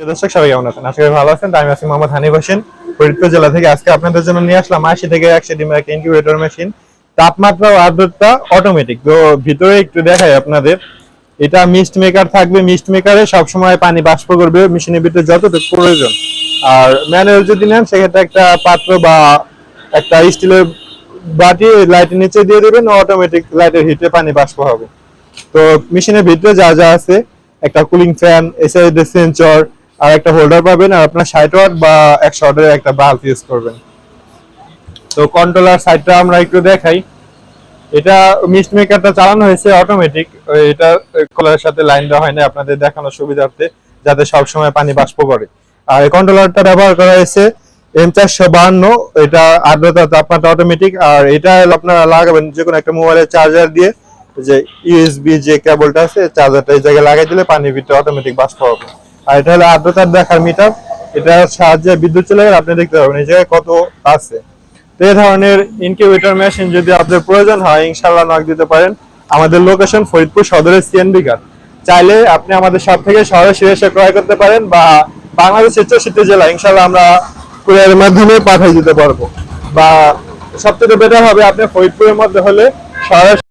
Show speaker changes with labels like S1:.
S1: দর্শক, সবাই কেমন আছেন? আশা ভালো আছেন। আমি আছি মোহাম্মদ হানিফ হোসেন, ফরিদপুর জেলা থেকে। আজকে আপনাদের জন্য নিয়ে আসলাম আশি থেকে একশো ডিমের একটা ইনকিউবেটর মেশিন তাপমাত্রা ও আর্দ্রতা অটোমেটিক তো ভিতরে একটু দেখাই আপনাদের। এটা মিস্ট মেকার থাকবে। মিস্ট মেকারে সবসময় পানি বাষ্প করবে। মেশিনের ভিতরে যতটুকু প্রয়োজন। আর ম্যানুয়াল যদি নেন, সেক্ষেত্রে একটা পাত্র বা একটা স্টিলের বাটি লাইটের নিচে দিয়ে দেবেন অটোমেটিক লাইটের হিটে পানি বাষ্প হবে। তো মেশিনের ভিতরে যা যা আছে, একটা কুলিং ফ্যান এসআইডি সেন্সর আর একটা হোল্ডার পাবেন আর আপনার ষাট ওয়াট বা একশো ওয়াটের একটা বাল্ব ইউজ করবেন। তো কন্ট্রোলার সাইডটা আমরা একটু দেখাই। এটা মিস্ট মেকারটা চালানো হয়েছে অটোমেটিক এটা কলারের সাথে লাইন দেওয়া হয় না আপনাদের দেখানোর সুবিধার্থে, যাতে সব সময় পানি বাষ্প করে আর এই কন্ট্রোলারটা ব্যবহার করা হয়েছে এম চারশো বাহান্ন, এটা আর্দ্রতা তাপমাত্রা অটোমেটিক আর এটা আপনারা লাগাবেন যে কোনো একটা মোবাইলের চার্জার দিয়ে, যে ইউএসবি যে কেবলটা আছে চার্জারটা এই জায়গায় লাগাই দিলে পানির ভিতরে অটোমেটিক বাষ্প হবে। আর এটা হলো আর্দ্রতার দেখার মিটার এটার সাহায্যে বিদ্যুৎ চলে গেলে আপনি দেখতে পাবেন এই জায়গায় কত আছে। তো ধরনের মেশিন যদি আপনার প্রয়োজন হয় ইনশাল্লাহ নক দিতে পারেন। আমাদের লোকেশন ফরিদপুর সদরের সিএনবি ঘাট। চাইলে আপনি আমাদের সব থেকে সরাসরি এসে ক্রয় করতে পারেন বা বাংলাদেশের চৌষট্টি জেলা ইনশাল্লাহ আমরা কুরিয়ারের মাধ্যমে পাঠিয়ে দিতে পারব। বা সবথেকে বেটার হবে আপনি ফরিদপুরের মধ্যে হলে সরাসরি